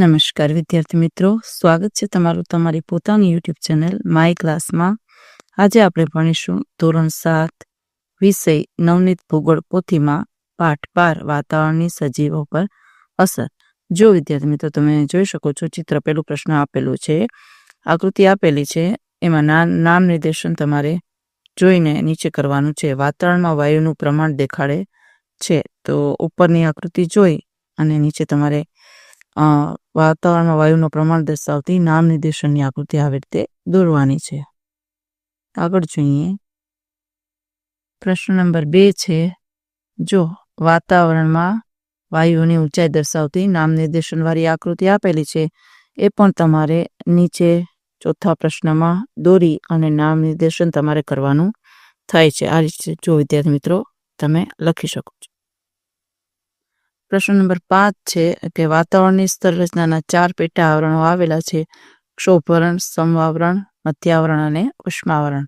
નમસ્કાર વિદ્યાર્થી મિત્રો સ્વાગત છે તમારું તમારી પોતાની યુટ્યુબ ચેનલ માય ક્લાસમાં આજે આપણે ભણીશું ધોરણ સાત વિષય નવનીત ભૂગોળ પોથીમાં પાઠ બાર વાતાવરણની સજીવો પર અસર જો વિદ્યાર્થી મિત્રો તમે જોઈ શકો છો ચિત્ર પેલું પ્રશ્ન આપેલું છે આકૃતિ આપેલી છે એમાં નામ નિર્દેશન તમારે જોઈને નીચે કરવાનું છે વાતાવરણમાં વાયુનું પ્રમાણ દેખાડે છે, તો ઉપરની આકૃતિ જોઈ અને નીચે તમારે વાતાવરણમાં વાયુનું પ્રમાણ દર્શાવતી નામ નિર્દેશનની આકૃતિ આવી રીતે દોરવાની છે. આગળ જોઈએ. પ્રશ્ન નંબર બે છે, જો વાતાવરણમાં વાયુની ઊંચાઈ દર્શાવતી નામ નિર્દેશનવાળી આકૃતિ આપેલી છે, એ પણ તમારે નીચે ચોથા પ્રશ્નમાં દોરી અને નામ નિર્દેશન તમારે કરવાનું થાય છે. આ રીતે જો વિદ્યાર્થી મિત્રો તમે લખી શકો છો. પ્રશ્ન નંબર પાંચ છે કે વાતાવરણની સ્તર રચનાના ચાર પેટા આવરણો આવેલા છે. ક્ષોભરણ સમવાવરણ મધ્યાવરણ અને ઉષ્માવરણ.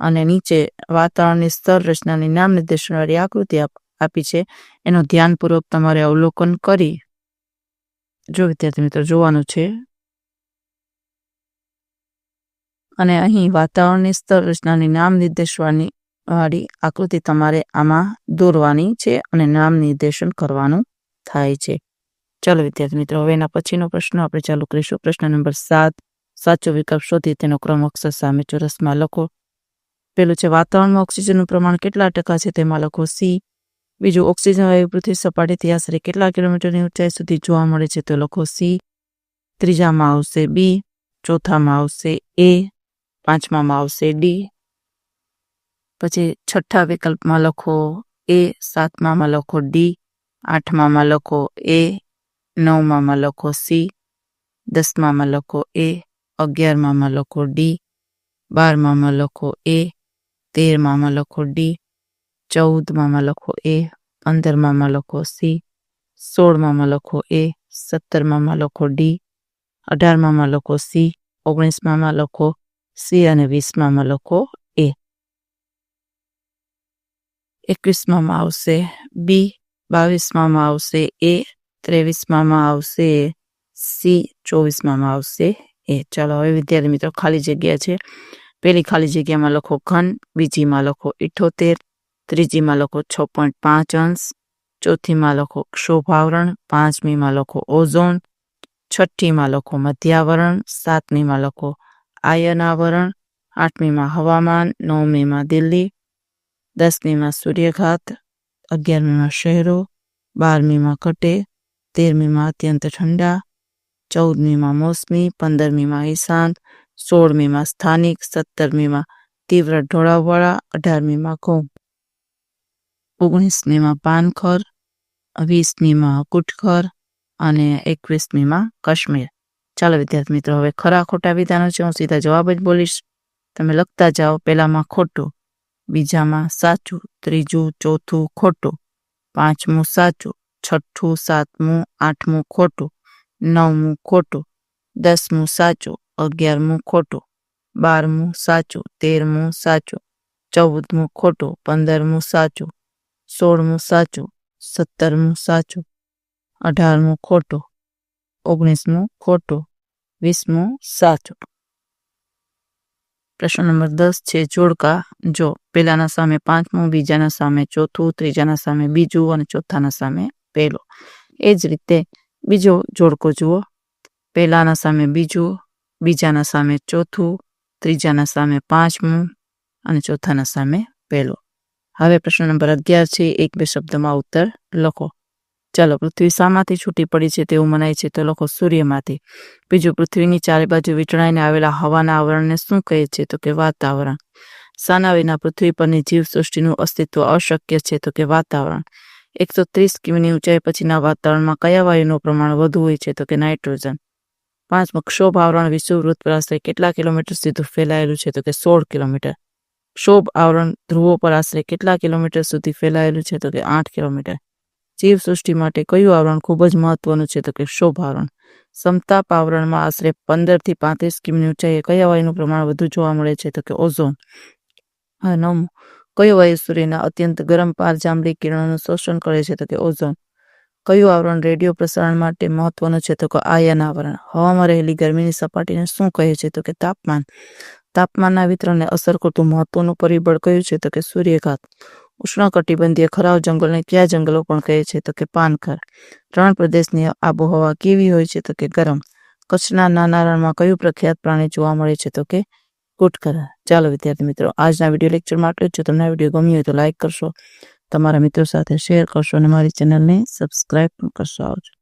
અને નીચે વાતાવરણની સ્તર રચનાની નામ નિર્દેશનવાળી આકૃતિ આપી છે. એનું ધ્યાનપૂર્વક તમારે અવલોકન કરી. જો વિદ્યાર્થી મિત્રો જોવાનું છે. અને અહીં વાતાવરણની સ્તર રચનાની નામ નિર્દેશવાની વાળી આકૃતિ તમારે આમાં દોરવાની છે અને નામ નિર્દેશન કરવાનું થાય છે. ચાલો વિદ્યાર્થી મિત્રો, હવે એના પછીનો પ્રશ્ન આપણે ચાલુ કરીશું. પ્રશ્ન નંબર સાત, સાચો વિકલ્પ શોધી તેનો ક્રમ અક્ષર સામે ચોરસમાં લખો. પેલું છે, વાતાવરણમાં ઓક્સિજનનું પ્રમાણ કેટલા ટકા છે તેમાં લખો સી. બીજું, ઓક્સિજન વાયુ પૃથ્વી સપાટીથી આશરે કેટલા કિલોમીટરની ઊંચાઈ સુધી જોવા મળે છે તો લખો સી. ત્રીજામાં આવશે બી, ચોથામાં આવશે એ, પાંચમામાં આવશે ડી. પછી છઠ્ઠા વિકલ્પમાં લખો એ, સાતમામાં લખો ડી. આઠમામાં લખો એ, નવમામાં લખો સી, દસમામાં લખો એ, અગિયારમામાં લખો ડી, બારમામાં લખો એ, તેરમામાં લખો ડી, ચૌદમામાં લખો એ, પંદરમામાં લખો સી, સોળમામાં લખો એ, સત્તરમામાં લખો ડી, અઢારમામાં લખો સી, ઓગણીસમામાં લખો સી અને વીસમામાં લખો એ. એકવીસમામાં આવશે બી બાવીસમાં આવશે એ ત્રેવીસમાં આવશે સી ચોવીસમાં આવશે એ ચાલો હવે વિદ્યાર્થી મિત્રો ખાલી જગ્યા છે પેલી ખાલી જગ્યામાં લખો ઘન બીજીમાં લખો ઇઠોતેર ત્રીજીમાં લખો છ પોઈન્ટ પાંચ અંશ ચોથીમાં લખો ક્ષોભાવરણ પાંચમીમાં લખો ઓઝોન છઠ્ઠીમાં લખો મધ્યાવરણ સાતમીમાં લખો આયનાવરણ આઠમીમાં હવામાન નવમીમાં દિલ્હી દસમીમાં સૂર્યઘાત અગિયારમીમાં શહેરો, બારમીમાં કટે તેરમીમાં અત્યંત ઠંડા, ચૌદમીમાં મોસમી, પંદરમીમાં ઈશાંત સોળમીમાં સ્થાનિક, સત્તરમીમાં તીવ્ર ઢોળાવવાળા, અઢારમીમાં ઘઉં. ઓગણીસમીમાં પાનખર, વીસમીમાં કુટખર અને એકવીસમીમાં કાશ્મીર. ચાલો વિદ્યાર્થી મિત્રો, હવે ખરા ખોટા વિધાનો છે, હું સીધા જવાબ જ બોલીશ. તમે લખતા જાઓ, પહેલામાં ખોટું. બીજામાં સાચું, ત્રીજું, ચોથું, ખોટું, પાંચમું સાચું, છઠ્ઠું, સાતમું, આઠમું ખોટું, નવમું ખોટું, દસમું સાચું, અગિયારમું ખોટું, બારમું સાચું, તેરમું સાચું, ચૌદમું ખોટું, પંદરમું સાચું, સોળમું સાચું, સત્તરમું સાચું, અઢારમું ખોટું, ઓગણીસમું ખોટું, વીસમું સાચું. પ્રશ્ન નંબર દસ છે, જોડકા. જો પહેલાના સામે પાંચમું, બીજાના સામે ચોથું, ત્રીજાના સામે બીજું અને ચોથાના સામે પહેલો. એ જ રીતે બીજો જોડકો જુઓ. પહેલાના સામે બીજું, બીજાના સામે ચોથું, ત્રીજાના સામે પાંચમું અને ચોથાના સામે પહેલો. હવે પ્રશ્ન નંબર અગિયાર છે, એક બે શબ્દમાં ઉત્તર લખો. ચાલો, પૃથ્વી શામાંથી છૂટી પડી છે તેવું મનાય છે. તો લખો સૂર્યમાંથી, બીજું પૃથ્વીની ચારે બાજુ વીંટળાઈને આવેલા હવાના આવરણને શું કહે છે? તો કે વાતાવરણ. સાના વિના પૃથ્વી પરની જીવસૃષ્ટિનું અસ્તિત્વ અશક્ય છે. તો કે વાતાવરણ. એકસો ત્રીસ કિમીની ઊંચાઈ પછીના વાતાવરણમાં કયા વાયુનું પ્રમાણ વધુ હોય છે? તો કે નાઇટ્રોજન. પાંચમું, ક્ષોભ આવરણ વિષુવવૃત્ત પર આશરે કેટલા કિલોમીટર સુધી ફેલાયેલું છે? તો કે સોળ કિલોમીટર. ક્ષોભ આવરણ ધ્રુવો પર આશરે કેટલા કિલોમીટર સુધી ફેલાયેલું છે? તો કે આઠ કિલોમીટર. જીવસૃષ્ટિ માટે કયું આવરણ ખૂબ જ મહત્વનું છે તો કે ક્ષોભ આવરણ. સમતાપ આવરણમાં આશરે પંદરથી પાંત્રીસ કિમીની ઊંચાઈએ કયા વાયુનું પ્રમાણ વધુ જોવા મળે છે તો કે ઓઝોન? નવમું કયો વાયુ સૂર્યના અત્યંત ગરમ પારજાંબલી કિરણોનું શોષણ કરે છે તો કે ઓઝોન? કયું આવરણ રેડિયો પ્રસારણ માટે મહત્વનું છે તો કે આયન આવરણ? હવામાં રહેલી ગરમીની સપાટીને શું કહે છે તો કે તાપમાન? તાપમાનના વિતરણને અસર કરતું મહત્વનું પરિબળ કયું છે તો કે સૂર્યઘાત? ઉષ્ણકટિબંધીય ખરાવ જંગલને કયા જંગલો પણ કહે છે તો કે પાનખર. રણ પ્રદેશની આબોહવા કેવી હોય છે તો કે ગરમ. કચ્છના નાના રણમાં કયું પ્રખ્યાત પ્રાણી જોવા મળે છે તો કે કુટકરા ચાલો વિદ્યાર્થી મિત્રો, આજના વીડિયો લેક્ચરમાં આટલું જ જો તમને વીડિયો ગમ્યો હોય તો લાઇક કરશો, તમારા મિત્રો સાથે શેર કરશો અને મારી ચેનલને સબસ્ક્રાઈબ પણ કરશો. આવજો.